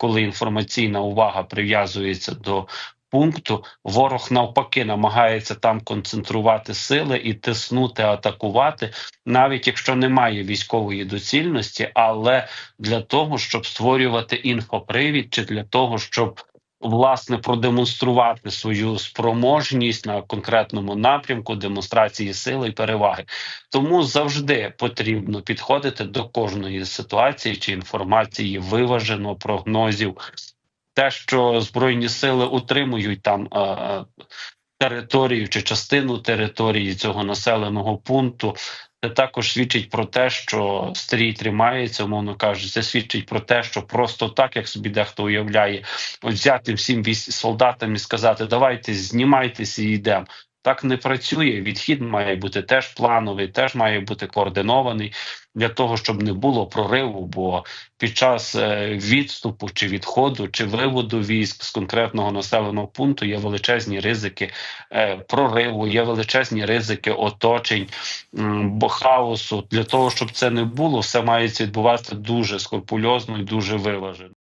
коли інформаційна увага прив'язується до пункту, ворог навпаки намагається там концентрувати сили і тиснути, атакувати, навіть якщо немає військової доцільності, але для того, щоб створювати інфопривід, чи для того, щоб власне продемонструвати свою спроможність на конкретному напрямку демонстрації сили і переваги. Тому завжди потрібно підходити до кожної ситуації чи інформації виважено, прогнозів. Те, що збройні сили утримують там е, е, територію чи частину території цього населеного пункту, це також свідчить про те, що стрій тримається, умовно кажучи, це свідчить про те, що просто так, як собі дехто уявляє, взяти всім солдатам і сказати, давайте знімайтеся і йдемо. Так не працює. Відхід має бути теж плановий, теж має бути координований для того, щоб не було прориву. Бо під час е, відступу чи відходу чи виводу військ з конкретного населеного пункту є величезні ризики е, прориву, є величезні ризики оточень, бо хаосу. Для того щоб це не було, все має відбуватися дуже скрупульозно і дуже виважено.